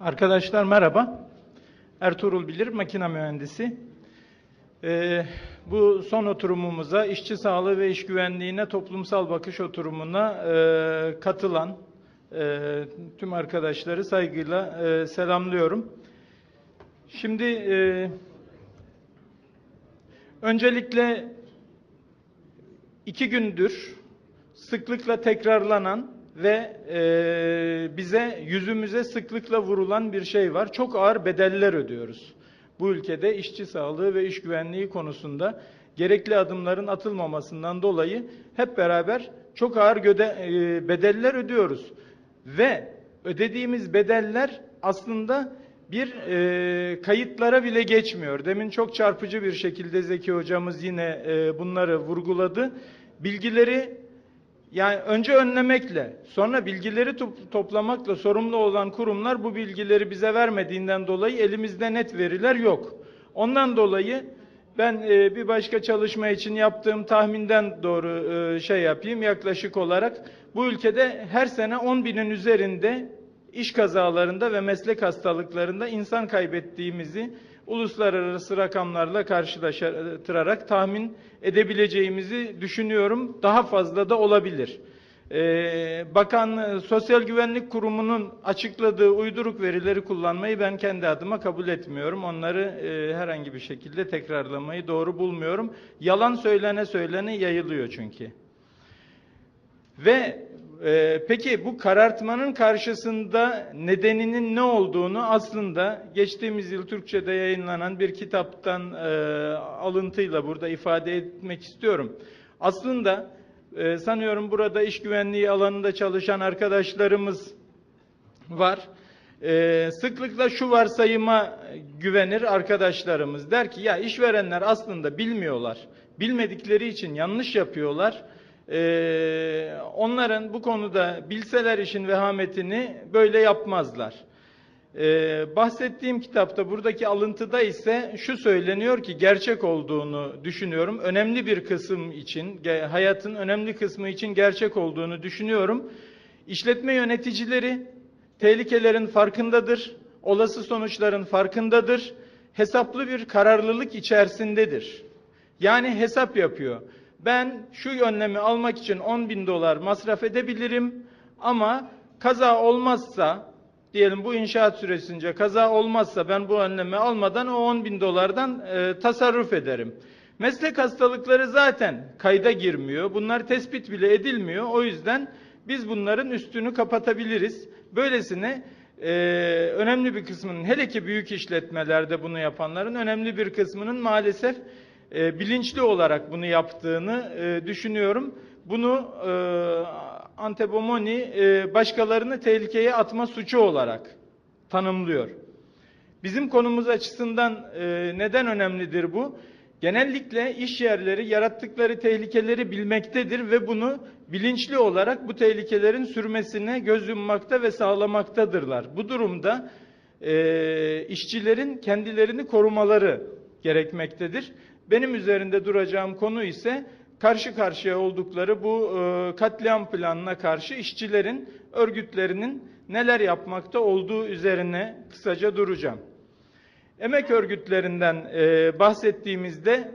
Arkadaşlar merhaba. Ertuğrul Bilir, makine mühendisi. Ee, bu son oturumumuza, işçi sağlığı ve iş güvenliğine toplumsal bakış oturumuna e, katılan e, tüm arkadaşları saygıyla e, selamlıyorum. Şimdi e, öncelikle iki gündür sıklıkla tekrarlanan ve e, bize yüzümüze sıklıkla vurulan bir şey var. Çok ağır bedeller ödüyoruz. Bu ülkede işçi sağlığı ve iş güvenliği konusunda gerekli adımların atılmamasından dolayı hep beraber çok ağır göde, e, bedeller ödüyoruz. Ve ödediğimiz bedeller aslında bir e, kayıtlara bile geçmiyor. Demin çok çarpıcı bir şekilde Zeki hocamız yine e, bunları vurguladı. Bilgileri yani önce önlemekle, sonra bilgileri to- toplamakla sorumlu olan kurumlar bu bilgileri bize vermediğinden dolayı elimizde net veriler yok. Ondan dolayı ben e, bir başka çalışma için yaptığım tahminden doğru e, şey yapayım yaklaşık olarak. Bu ülkede her sene 10 binin üzerinde iş kazalarında ve meslek hastalıklarında insan kaybettiğimizi uluslararası rakamlarla karşılaştırarak tahmin edebileceğimizi düşünüyorum. Daha fazla da olabilir. Ee, Bakan Sosyal Güvenlik Kurumu'nun açıkladığı uyduruk verileri kullanmayı ben kendi adıma kabul etmiyorum. Onları e, herhangi bir şekilde tekrarlamayı doğru bulmuyorum. Yalan söylene söylene yayılıyor çünkü. Ve e, peki bu karartmanın karşısında nedeninin ne olduğunu aslında geçtiğimiz yıl Türkçe'de yayınlanan bir kitaptan e, alıntıyla burada ifade etmek istiyorum. Aslında e, sanıyorum burada iş güvenliği alanında çalışan arkadaşlarımız var. Ee, sıklıkla şu varsayıma güvenir arkadaşlarımız. Der ki ya işverenler aslında bilmiyorlar. Bilmedikleri için yanlış yapıyorlar. Ee, onların bu konuda bilseler işin vehametini böyle yapmazlar. Ee, bahsettiğim kitapta buradaki alıntıda ise şu söyleniyor ki gerçek olduğunu düşünüyorum. Önemli bir kısım için, hayatın önemli kısmı için gerçek olduğunu düşünüyorum. İşletme yöneticileri tehlikelerin farkındadır, olası sonuçların farkındadır, hesaplı bir kararlılık içerisindedir. Yani hesap yapıyor. Ben şu önlemi almak için 10 bin dolar masraf edebilirim ama kaza olmazsa, diyelim bu inşaat süresince kaza olmazsa ben bu önlemi almadan o 10 bin dolardan e, tasarruf ederim. Meslek hastalıkları zaten kayda girmiyor. Bunlar tespit bile edilmiyor. O yüzden biz bunların üstünü kapatabiliriz. Böylesine e, önemli bir kısmının hele ki büyük işletmelerde bunu yapanların önemli bir kısmının maalesef e, bilinçli olarak bunu yaptığını e, düşünüyorum. Bunu e, Antebomoni e, başkalarını tehlikeye atma suçu olarak tanımlıyor. Bizim konumuz açısından e, neden önemlidir bu? Genellikle iş yerleri yarattıkları tehlikeleri bilmektedir ve bunu bilinçli olarak bu tehlikelerin sürmesine göz yummakta ve sağlamaktadırlar. Bu durumda e, işçilerin kendilerini korumaları gerekmektedir. Benim üzerinde duracağım konu ise karşı karşıya oldukları bu e, katliam planına karşı işçilerin örgütlerinin neler yapmakta olduğu üzerine kısaca duracağım. Emek örgütlerinden e, bahsettiğimizde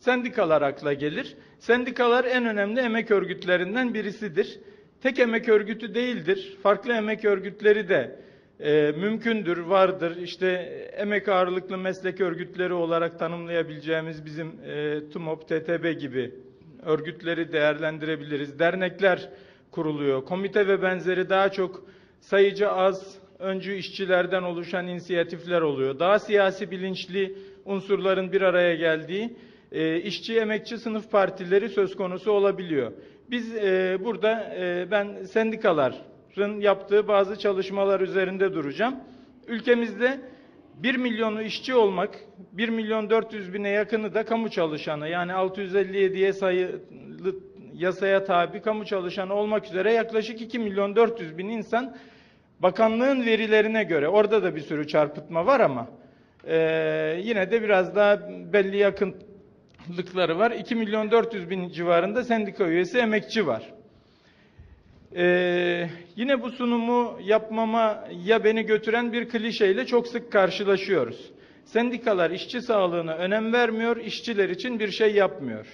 sendikalar akla gelir. Sendikalar en önemli emek örgütlerinden birisidir. Tek emek örgütü değildir. Farklı emek örgütleri de e, mümkündür, vardır. İşte emek ağırlıklı meslek örgütleri olarak tanımlayabileceğimiz bizim e, TUMOP, TTB gibi örgütleri değerlendirebiliriz. Dernekler kuruluyor. Komite ve benzeri daha çok sayıcı az, öncü işçilerden oluşan inisiyatifler oluyor. Daha siyasi bilinçli unsurların bir araya geldiği e, işçi emekçi sınıf partileri söz konusu olabiliyor. Biz e, burada e, ben sendikaların yaptığı bazı çalışmalar üzerinde duracağım. Ülkemizde 1 milyonu işçi olmak, 1 milyon 400 bine yakını da kamu çalışanı yani 657'ye sayılı yasaya tabi kamu çalışanı olmak üzere yaklaşık 2 milyon 400 bin insan bakanlığın verilerine göre orada da bir sürü çarpıtma var ama e, yine de biraz daha belli yakınlıkları var. 2 milyon 400 bin civarında sendika üyesi emekçi var. Ee, yine bu sunumu yapmama ya beni götüren bir klişeyle çok sık karşılaşıyoruz. Sendikalar işçi sağlığına önem vermiyor, işçiler için bir şey yapmıyor.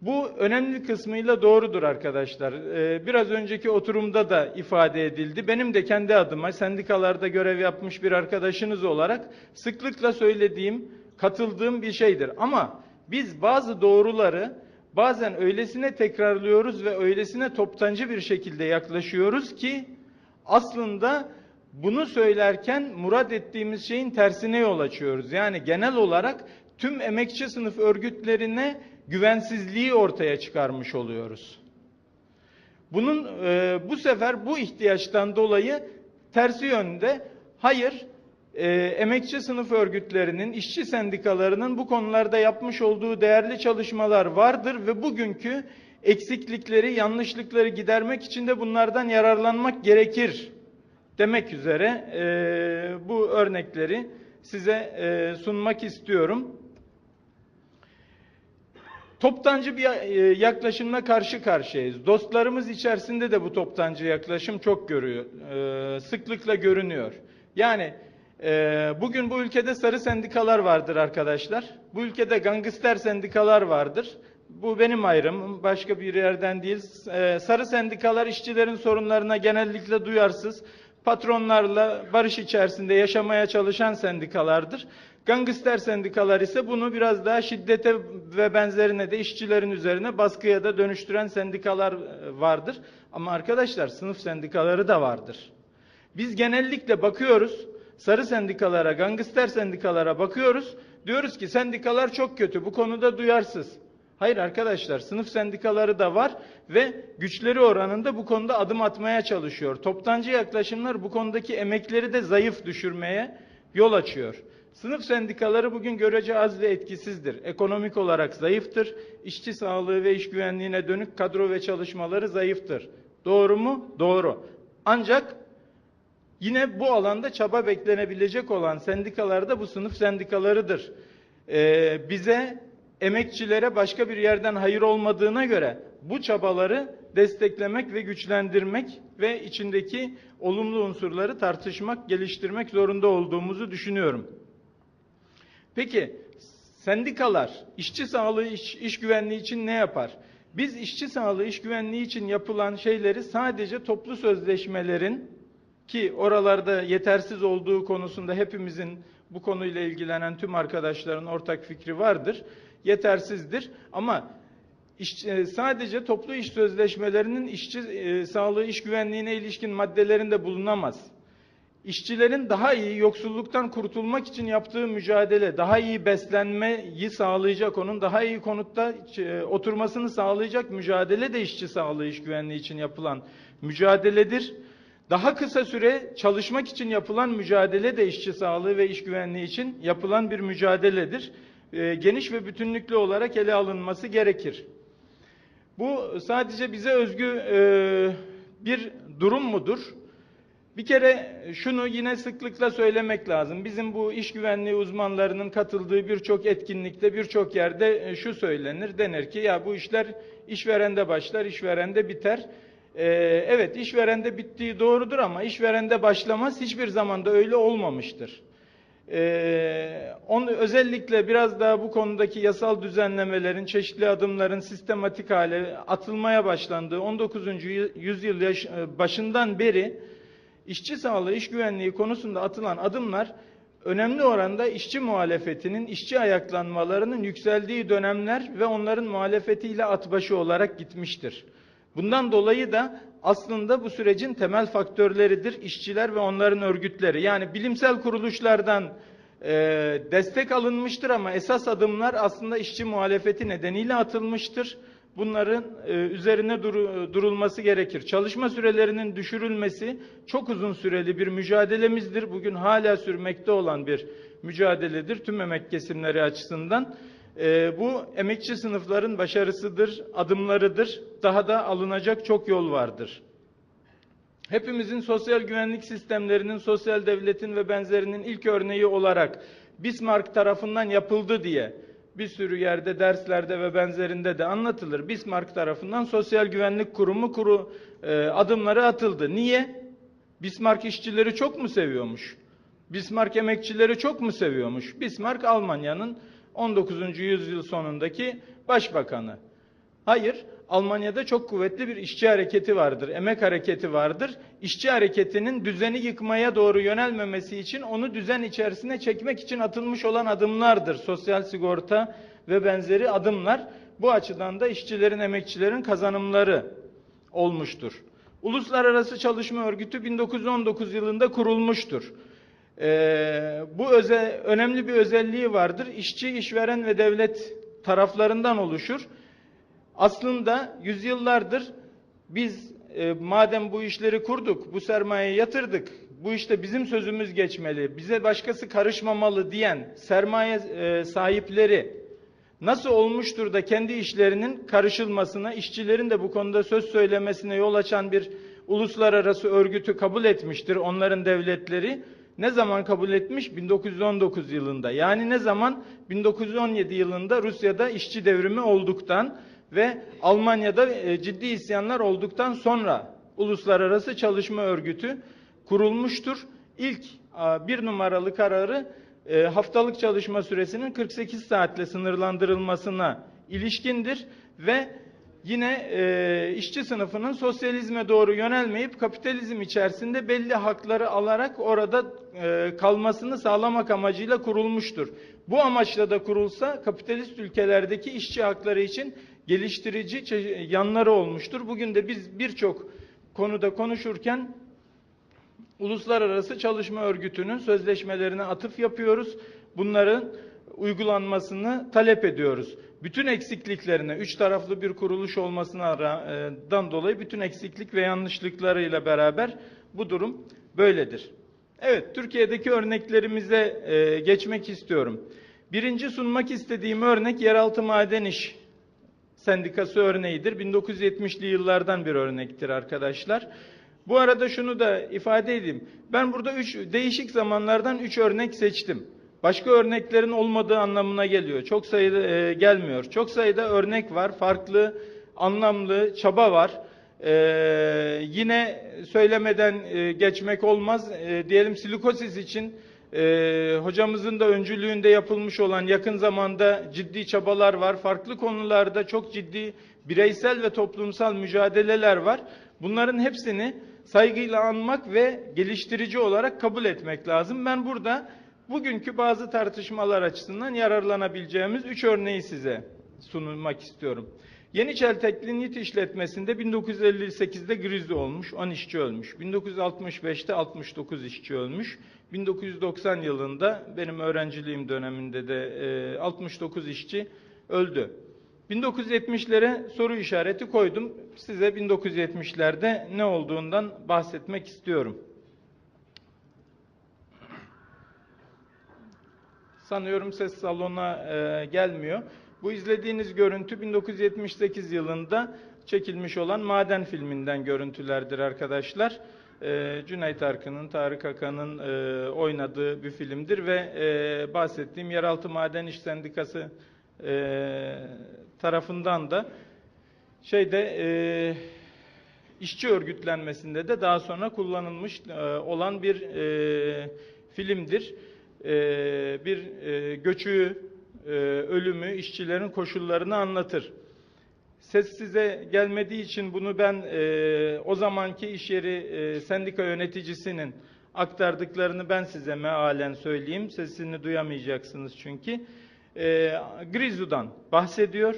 Bu önemli kısmıyla doğrudur arkadaşlar. Ee, biraz önceki oturumda da ifade edildi. Benim de kendi adıma sendikalarda görev yapmış bir arkadaşınız olarak sıklıkla söylediğim, katıldığım bir şeydir. Ama biz bazı doğruları bazen öylesine tekrarlıyoruz ve öylesine toptancı bir şekilde yaklaşıyoruz ki aslında bunu söylerken murad ettiğimiz şeyin tersine yol açıyoruz. Yani genel olarak tüm emekçi sınıf örgütlerine güvensizliği ortaya çıkarmış oluyoruz. Bunun e, bu sefer bu ihtiyaçtan dolayı tersi yönde hayır e, emekçi sınıf örgütlerinin, işçi sendikalarının bu konularda yapmış olduğu değerli çalışmalar vardır ve bugünkü eksiklikleri, yanlışlıkları gidermek için de bunlardan yararlanmak gerekir demek üzere e, bu örnekleri size e, sunmak istiyorum. Toptancı bir e, yaklaşımla karşı karşıyayız. Dostlarımız içerisinde de bu toptancı yaklaşım çok görüyor, e, sıklıkla görünüyor. Yani e, bugün bu ülkede sarı sendikalar vardır arkadaşlar. Bu ülkede gangster sendikalar vardır. Bu benim ayrımım, başka bir yerden değil. Sarı sendikalar işçilerin sorunlarına genellikle duyarsız, patronlarla barış içerisinde yaşamaya çalışan sendikalardır. Gangster sendikalar ise bunu biraz daha şiddete ve benzerine de işçilerin üzerine baskıya da dönüştüren sendikalar e, vardır. Ama arkadaşlar sınıf sendikaları da vardır. Biz genellikle bakıyoruz sarı sendikalara, gangster sendikalara bakıyoruz. Diyoruz ki sendikalar çok kötü, bu konuda duyarsız. Hayır arkadaşlar, sınıf sendikaları da var ve güçleri oranında bu konuda adım atmaya çalışıyor. Toptancı yaklaşımlar bu konudaki emekleri de zayıf düşürmeye yol açıyor. Sınıf sendikaları bugün görece az ve etkisizdir. Ekonomik olarak zayıftır. İşçi sağlığı ve iş güvenliğine dönük kadro ve çalışmaları zayıftır. Doğru mu? Doğru. Ancak yine bu alanda çaba beklenebilecek olan sendikalar da bu sınıf sendikalarıdır. Ee, bize emekçilere başka bir yerden hayır olmadığına göre bu çabaları desteklemek ve güçlendirmek ve içindeki olumlu unsurları tartışmak, geliştirmek zorunda olduğumuzu düşünüyorum. Peki sendikalar işçi sağlığı, iş, iş güvenliği için ne yapar? Biz işçi sağlığı, iş güvenliği için yapılan şeyleri sadece toplu sözleşmelerin ki oralarda yetersiz olduğu konusunda hepimizin bu konuyla ilgilenen tüm arkadaşların ortak fikri vardır. Yetersizdir ama iş, e, sadece toplu iş sözleşmelerinin işçi e, sağlığı, iş güvenliğine ilişkin maddelerinde bulunamaz işçilerin daha iyi yoksulluktan kurtulmak için yaptığı mücadele, daha iyi beslenmeyi sağlayacak, onun daha iyi konutta e, oturmasını sağlayacak mücadele de işçi sağlığı, iş güvenliği için yapılan mücadeledir. Daha kısa süre çalışmak için yapılan mücadele de işçi sağlığı ve iş güvenliği için yapılan bir mücadeledir. E, geniş ve bütünlüklü olarak ele alınması gerekir. Bu sadece bize özgü e, bir durum mudur? Bir kere şunu yine sıklıkla söylemek lazım. Bizim bu iş güvenliği uzmanlarının katıldığı birçok etkinlikte birçok yerde e, şu söylenir. Denir ki ya bu işler işverende başlar, işverende biter. Ee, evet işverende bittiği doğrudur ama işverende başlamaz hiçbir zaman da öyle olmamıştır. Ee, onu özellikle biraz daha bu konudaki yasal düzenlemelerin, çeşitli adımların sistematik hale atılmaya başlandığı 19. yüzyıl e, başından beri işçi sağlığı, iş güvenliği konusunda atılan adımlar önemli oranda işçi muhalefetinin, işçi ayaklanmalarının yükseldiği dönemler ve onların muhalefetiyle atbaşı olarak gitmiştir. Bundan dolayı da aslında bu sürecin temel faktörleridir işçiler ve onların örgütleri. Yani bilimsel kuruluşlardan e, destek alınmıştır ama esas adımlar aslında işçi muhalefeti nedeniyle atılmıştır bunların e, üzerine dur, durulması gerekir. Çalışma sürelerinin düşürülmesi çok uzun süreli bir mücadelemizdir. Bugün hala sürmekte olan bir mücadeledir tüm emek kesimleri açısından. E, bu emekçi sınıfların başarısıdır, adımlarıdır. Daha da alınacak çok yol vardır. Hepimizin sosyal güvenlik sistemlerinin, sosyal devletin ve benzerinin ilk örneği olarak Bismarck tarafından yapıldı diye bir sürü yerde derslerde ve benzerinde de anlatılır. Bismarck tarafından Sosyal Güvenlik Kurumu kuru e, adımları atıldı. Niye? Bismarck işçileri çok mu seviyormuş? Bismarck emekçileri çok mu seviyormuş? Bismarck Almanya'nın 19. yüzyıl sonundaki başbakanı. Hayır, Almanya'da çok kuvvetli bir işçi hareketi vardır, emek hareketi vardır. İşçi hareketinin düzeni yıkmaya doğru yönelmemesi için onu düzen içerisine çekmek için atılmış olan adımlardır. Sosyal sigorta ve benzeri adımlar. Bu açıdan da işçilerin, emekçilerin kazanımları olmuştur. Uluslararası Çalışma Örgütü 1919 yılında kurulmuştur. Ee, bu öze, önemli bir özelliği vardır. İşçi, işveren ve devlet taraflarından oluşur. Aslında yüzyıllardır biz e, madem bu işleri kurduk, bu sermayeyi yatırdık, bu işte bizim sözümüz geçmeli, bize başkası karışmamalı diyen sermaye e, sahipleri nasıl olmuştur da kendi işlerinin karışılmasına, işçilerin de bu konuda söz söylemesine yol açan bir uluslararası örgütü kabul etmiştir onların devletleri. Ne zaman kabul etmiş? 1919 yılında. Yani ne zaman? 1917 yılında Rusya'da işçi devrimi olduktan ve Almanya'da e, ciddi isyanlar olduktan sonra Uluslararası Çalışma Örgütü kurulmuştur. İlk bir numaralı kararı e, haftalık çalışma süresinin 48 saatle sınırlandırılmasına ilişkindir ve yine e, işçi sınıfının sosyalizme doğru yönelmeyip kapitalizm içerisinde belli hakları alarak orada e, kalmasını sağlamak amacıyla kurulmuştur. Bu amaçla da kurulsa kapitalist ülkelerdeki işçi hakları için geliştirici yanları olmuştur. Bugün de biz birçok konuda konuşurken Uluslararası Çalışma Örgütü'nün sözleşmelerine atıf yapıyoruz. Bunların uygulanmasını talep ediyoruz. Bütün eksikliklerine, üç taraflı bir kuruluş olmasından dolayı bütün eksiklik ve yanlışlıklarıyla beraber bu durum böyledir. Evet, Türkiye'deki örneklerimize e, geçmek istiyorum. Birinci sunmak istediğim örnek yeraltı maden iş sendikası örneğidir. 1970'li yıllardan bir örnektir arkadaşlar. Bu arada şunu da ifade edeyim. Ben burada üç değişik zamanlardan üç örnek seçtim. Başka örneklerin olmadığı anlamına geliyor. Çok sayıda e, gelmiyor. Çok sayıda örnek var. Farklı, anlamlı, çaba var. E, yine söylemeden e, geçmek olmaz. E, diyelim silikosis için e, hocamızın da öncülüğünde yapılmış olan yakın zamanda ciddi çabalar var. Farklı konularda çok ciddi bireysel ve toplumsal mücadeleler var. Bunların hepsini saygıyla anmak ve geliştirici olarak kabul etmek lazım. Ben burada bugünkü bazı tartışmalar açısından yararlanabileceğimiz üç örneği size sunmak istiyorum. Yeniçel Nit işletmesinde 1958'de grizi olmuş, 10 işçi ölmüş. 1965'te 69 işçi ölmüş. 1990 yılında benim öğrenciliğim döneminde de 69 işçi öldü. 1970'lere soru işareti koydum. Size 1970'lerde ne olduğundan bahsetmek istiyorum. Sanıyorum ses salona e, gelmiyor. Bu izlediğiniz görüntü 1978 yılında çekilmiş olan Maden filminden görüntülerdir arkadaşlar. E, Cüneyt Arkın'ın, Tarık Akan'ın e, oynadığı bir filmdir ve e, bahsettiğim Yeraltı Maden İş Sendikası e, tarafından da şeyde e, işçi örgütlenmesinde de daha sonra kullanılmış e, olan bir e, filmdir. E, bir e, göçü, e, ölümü, işçilerin koşullarını anlatır. Ses size gelmediği için bunu ben e, o zamanki iş yeri e, sendika yöneticisinin aktardıklarını ben size mealen söyleyeyim. Sesini duyamayacaksınız çünkü. E, Grizu'dan bahsediyor.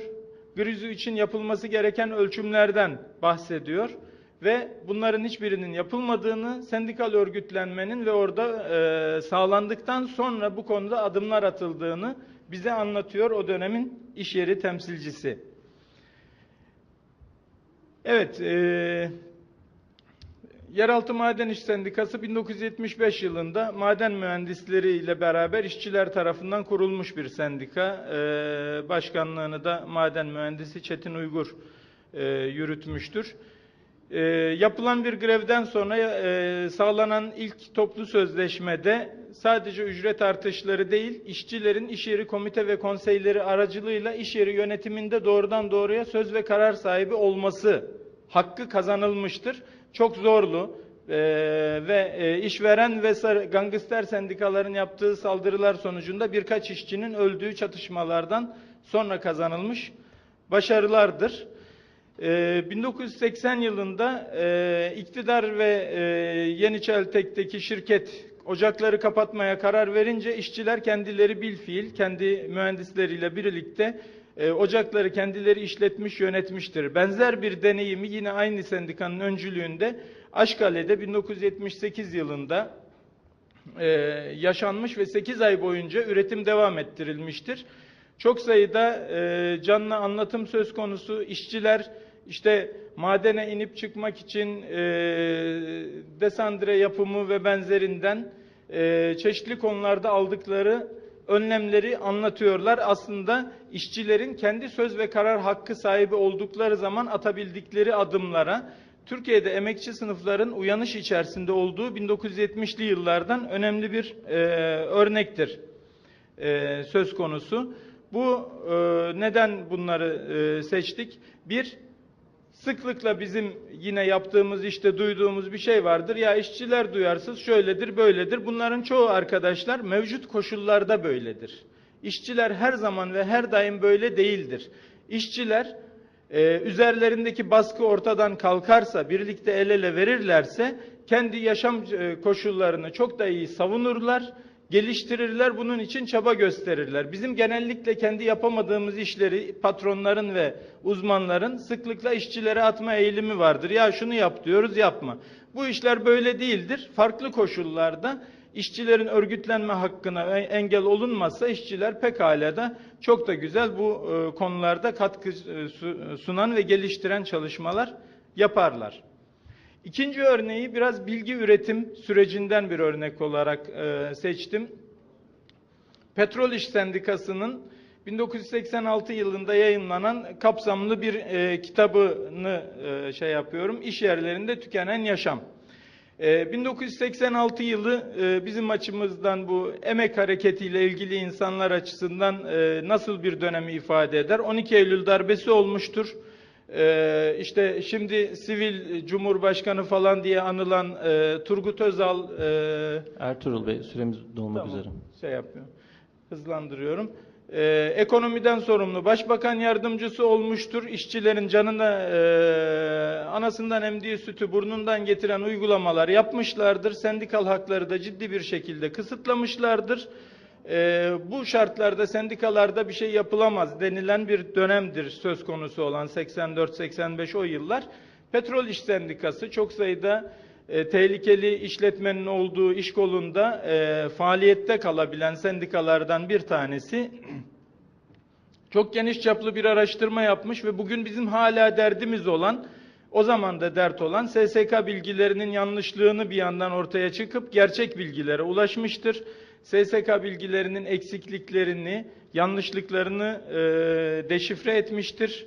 Grizu için yapılması gereken ölçümlerden bahsediyor ve bunların hiçbirinin yapılmadığını, sendikal örgütlenmenin ve orada e, sağlandıktan sonra bu konuda adımlar atıldığını bize anlatıyor o dönemin iş yeri temsilcisi. Evet, e, Yeraltı Maden İş Sendikası 1975 yılında maden mühendisleri ile beraber işçiler tarafından kurulmuş bir sendika. E, başkanlığını da maden mühendisi Çetin Uygur e, yürütmüştür. Ee, yapılan bir grevden sonra e, sağlanan ilk toplu sözleşmede sadece ücret artışları değil, işçilerin iş yeri komite ve konseyleri aracılığıyla iş yeri yönetiminde doğrudan doğruya söz ve karar sahibi olması hakkı kazanılmıştır. Çok zorlu e, ve e, işveren ve gangster sendikaların yaptığı saldırılar sonucunda birkaç işçinin öldüğü çatışmalardan sonra kazanılmış başarılardır. Ee, 1980 yılında e, iktidar ve e, Yeniçeltek'teki şirket ocakları kapatmaya karar verince işçiler kendileri bilfiil, kendi mühendisleriyle birlikte e, ocakları kendileri işletmiş, yönetmiştir. Benzer bir deneyimi yine aynı sendikanın öncülüğünde Aşkale'de 1978 yılında yaşanmış ve 8 ay boyunca üretim devam ettirilmiştir. Çok sayıda canlı anlatım söz konusu işçiler işte madene inip çıkmak için e, desandre yapımı ve benzerinden e, çeşitli konularda aldıkları önlemleri anlatıyorlar. Aslında işçilerin kendi söz ve karar hakkı sahibi oldukları zaman atabildikleri adımlara Türkiye'de emekçi sınıfların uyanış içerisinde olduğu 1970'li yıllardan önemli bir e, örnektir e, söz konusu. Bu e, neden bunları e, seçtik? Bir, sıklıkla bizim yine yaptığımız işte duyduğumuz bir şey vardır. Ya işçiler duyarsız şöyledir böyledir. Bunların çoğu arkadaşlar mevcut koşullarda böyledir. İşçiler her zaman ve her daim böyle değildir. İşçiler e, üzerlerindeki baskı ortadan kalkarsa, birlikte el ele verirlerse kendi yaşam e, koşullarını çok da iyi savunurlar geliştirirler, bunun için çaba gösterirler. Bizim genellikle kendi yapamadığımız işleri patronların ve uzmanların sıklıkla işçilere atma eğilimi vardır. Ya şunu yap diyoruz, yapma. Bu işler böyle değildir. Farklı koşullarda işçilerin örgütlenme hakkına engel olunmazsa işçiler pekala da çok da güzel bu e, konularda katkı e, su- sunan ve geliştiren çalışmalar yaparlar. İkinci örneği biraz bilgi üretim sürecinden bir örnek olarak e, seçtim. Petrol İş Sendikası'nın 1986 yılında yayınlanan kapsamlı bir e, kitabını e, şey yapıyorum. İş yerlerinde tükenen yaşam. E, 1986 yılı e, bizim açımızdan bu emek hareketiyle ilgili insanlar açısından e, nasıl bir dönemi ifade eder? 12 Eylül darbesi olmuştur. Ee, işte şimdi sivil cumhurbaşkanı falan diye anılan e, Turgut Özal e, Ertuğrul Bey süremiz dolmak Tamam, üzere. Şey yapıyorum. Hızlandırıyorum. Ee, ekonomiden sorumlu başbakan yardımcısı olmuştur. İşçilerin canına e, anasından emdiği sütü burnundan getiren uygulamalar yapmışlardır. Sendikal hakları da ciddi bir şekilde kısıtlamışlardır. Ee, bu şartlarda sendikalarda bir şey yapılamaz denilen bir dönemdir söz konusu olan 84-85 o yıllar. Petrol İş Sendikası çok sayıda e, tehlikeli işletmenin olduğu iş kolunda e, faaliyette kalabilen sendikalardan bir tanesi çok geniş çaplı bir araştırma yapmış ve bugün bizim hala derdimiz olan o zaman da dert olan SSK bilgilerinin yanlışlığını bir yandan ortaya çıkıp gerçek bilgilere ulaşmıştır. SSK bilgilerinin eksikliklerini, yanlışlıklarını e, deşifre etmiştir.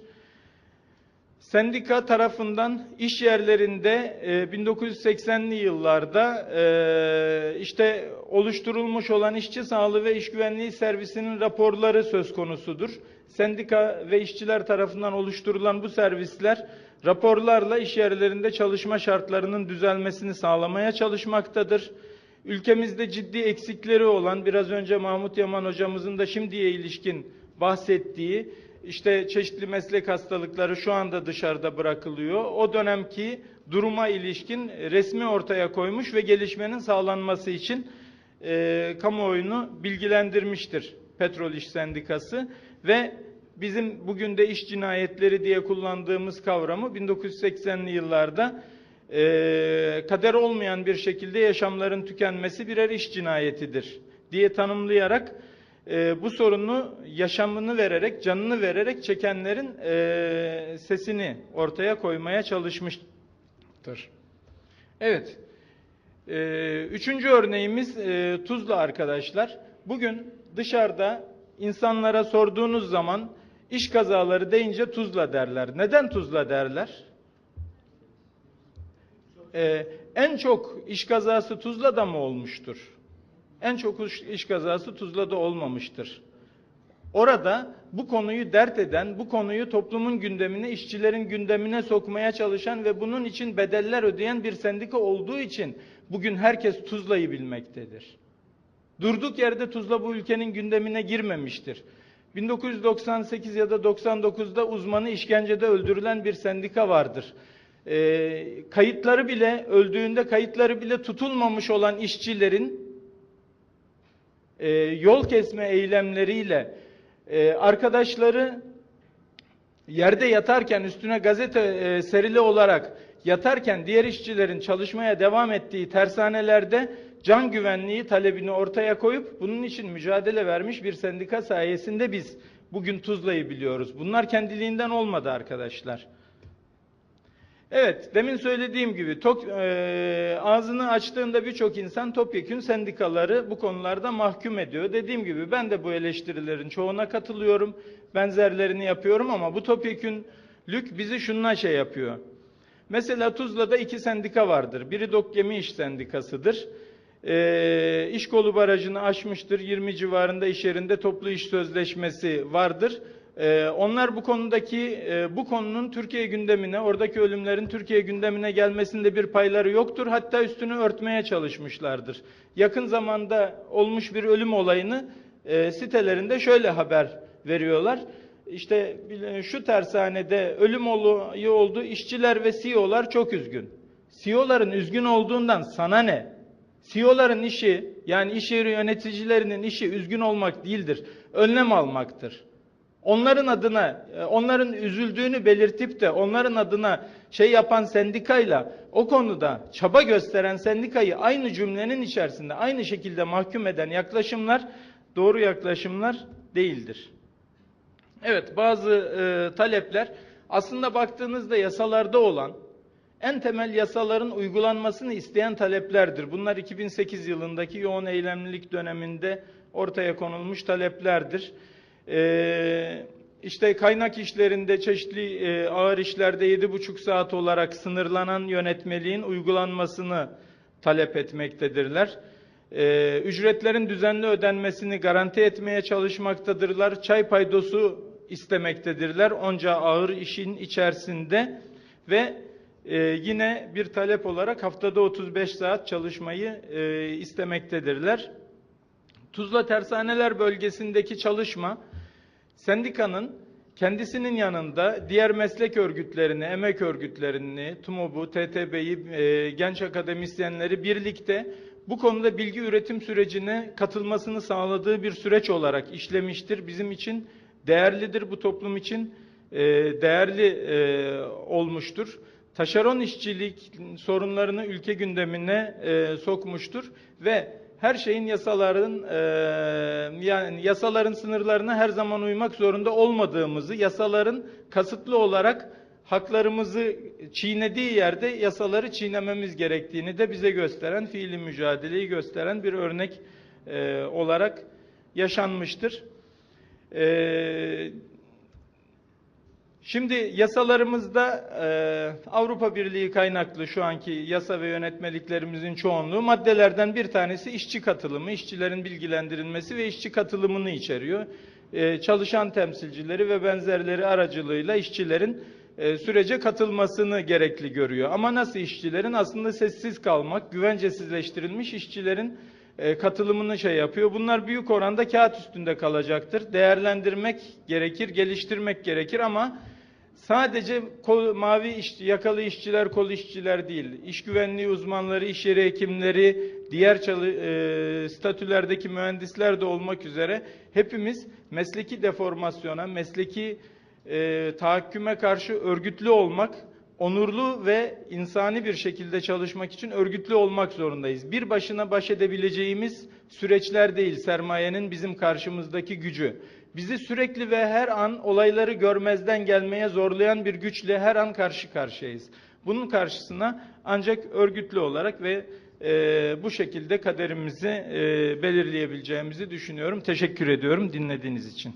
Sendika tarafından iş yerlerinde e, 1980'li yıllarda e, işte oluşturulmuş olan işçi sağlığı ve iş güvenliği servisinin raporları söz konusudur. Sendika ve işçiler tarafından oluşturulan bu servisler raporlarla iş yerlerinde çalışma şartlarının düzelmesini sağlamaya çalışmaktadır. Ülkemizde ciddi eksikleri olan biraz önce Mahmut Yaman hocamızın da şimdiye ilişkin bahsettiği işte çeşitli meslek hastalıkları şu anda dışarıda bırakılıyor. O dönemki duruma ilişkin resmi ortaya koymuş ve gelişmenin sağlanması için e, kamuoyunu bilgilendirmiştir Petrol İş Sendikası ve bizim bugün de iş cinayetleri diye kullandığımız kavramı 1980'li yıllarda e, kader olmayan bir şekilde yaşamların tükenmesi birer iş cinayetidir diye tanımlayarak e, bu sorunu yaşamını vererek, canını vererek çekenlerin e, sesini ortaya koymaya çalışmıştır. Evet. E, üçüncü örneğimiz e, Tuzla arkadaşlar. Bugün dışarıda insanlara sorduğunuz zaman iş kazaları deyince Tuzla derler. Neden Tuzla derler? E, en çok iş kazası Tuzla'da mı olmuştur? En çok iş- kazası Tuzla'da olmamıştır. Orada bu konuyu dert eden, bu konuyu toplumun gündemine, işçilerin gündemine sokmaya çalışan ve bunun için bedeller ödeyen bir sendika olduğu için bugün herkes Tuzla'yı bilmektedir. Durduk yerde Tuzla bu ülkenin gündemine girmemiştir. 1998 ya da 99'da uzmanı işkencede öldürülen bir sendika vardır. Ee, kayıtları bile öldüğünde kayıtları bile tutulmamış olan işçilerin e, yol kesme eylemleriyle e, arkadaşları yerde yatarken üstüne gazete e, serili olarak yatarken diğer işçilerin çalışmaya devam ettiği tersanelerde can güvenliği talebini ortaya koyup bunun için mücadele vermiş bir sendika sayesinde biz bugün Tuzla'yı biliyoruz. Bunlar kendiliğinden olmadı arkadaşlar. Evet, demin söylediğim gibi tok, e, ağzını açtığında birçok insan topyekün sendikaları bu konularda mahkum ediyor. Dediğim gibi ben de bu eleştirilerin çoğuna katılıyorum. Benzerlerini yapıyorum ama bu topyekünlük bizi şununla şey yapıyor. Mesela Tuzla'da iki sendika vardır. Biri Dok Gemi İş Sendikası'dır. E, iş kolu barajını aşmıştır. 20 civarında iş yerinde toplu iş sözleşmesi vardır. Ee, onlar bu konudaki e, bu konunun Türkiye gündemine, oradaki ölümlerin Türkiye gündemine gelmesinde bir payları yoktur. Hatta üstünü örtmeye çalışmışlardır. Yakın zamanda olmuş bir ölüm olayını e, sitelerinde şöyle haber veriyorlar. İşte bile- şu tersanede ölüm olayı oldu. İşçiler ve CEO'lar çok üzgün. CEO'ların üzgün olduğundan sana ne? CEO'ların işi yani iş yeri yöneticilerinin işi üzgün olmak değildir. Önlem almaktır onların adına, e, onların üzüldüğünü belirtip de onların adına şey yapan sendikayla o konuda çaba gösteren sendikayı aynı cümlenin içerisinde aynı şekilde mahkum eden yaklaşımlar doğru yaklaşımlar değildir. Evet bazı e, talepler aslında baktığınızda yasalarda olan en temel yasaların uygulanmasını isteyen taleplerdir. Bunlar 2008 yılındaki yoğun eylemlilik döneminde ortaya konulmuş taleplerdir. Ee, işte kaynak işlerinde çeşitli e, ağır işlerde 7,5 saat olarak sınırlanan yönetmeliğin uygulanmasını talep etmektedirler. Ee, ücretlerin düzenli ödenmesini garanti etmeye çalışmaktadırlar. Çay paydosu istemektedirler onca ağır işin içerisinde ve e, yine bir talep olarak haftada 35 saat çalışmayı e, istemektedirler. Tuzla Tersaneler bölgesindeki çalışma sendikanın kendisinin yanında diğer meslek örgütlerini, emek örgütlerini, TUMOB'u, TTB'yi, e, genç akademisyenleri birlikte bu konuda bilgi üretim sürecine katılmasını sağladığı bir süreç olarak işlemiştir. Bizim için değerlidir, bu toplum için e, değerli e, olmuştur. Taşeron işçilik sorunlarını ülke gündemine e, sokmuştur ve her şeyin yasaların e, yani yasaların sınırlarına her zaman uymak zorunda olmadığımızı, yasaların kasıtlı olarak haklarımızı çiğnediği yerde yasaları çiğnememiz gerektiğini de bize gösteren, fiili mücadeleyi gösteren bir örnek e, olarak yaşanmıştır. E, Şimdi yasalarımızda e, Avrupa Birliği kaynaklı şu anki yasa ve yönetmeliklerimizin çoğunluğu maddelerden bir tanesi işçi katılımı, işçilerin bilgilendirilmesi ve işçi katılımını içeriyor. E, çalışan temsilcileri ve benzerleri aracılığıyla işçilerin e, sürece katılmasını gerekli görüyor. Ama nasıl işçilerin aslında sessiz kalmak, güvencesizleştirilmiş işçilerin e, katılımını şey yapıyor. Bunlar büyük oranda kağıt üstünde kalacaktır. Değerlendirmek gerekir, geliştirmek gerekir ama sadece kol, mavi iş, yakalı işçiler, kol işçiler değil, iş güvenliği uzmanları, iş yeri hekimleri, diğer çalı, e, statülerdeki mühendisler de olmak üzere hepimiz mesleki deformasyona, mesleki e, tahakküme karşı örgütlü olmak, onurlu ve insani bir şekilde çalışmak için örgütlü olmak zorundayız. Bir başına baş edebileceğimiz süreçler değil sermayenin bizim karşımızdaki gücü. Bizi sürekli ve her an olayları görmezden gelmeye zorlayan bir güçle her an karşı karşıyayız. Bunun karşısına ancak örgütlü olarak ve e, bu şekilde kaderimizi e, belirleyebileceğimizi düşünüyorum. Teşekkür ediyorum dinlediğiniz için.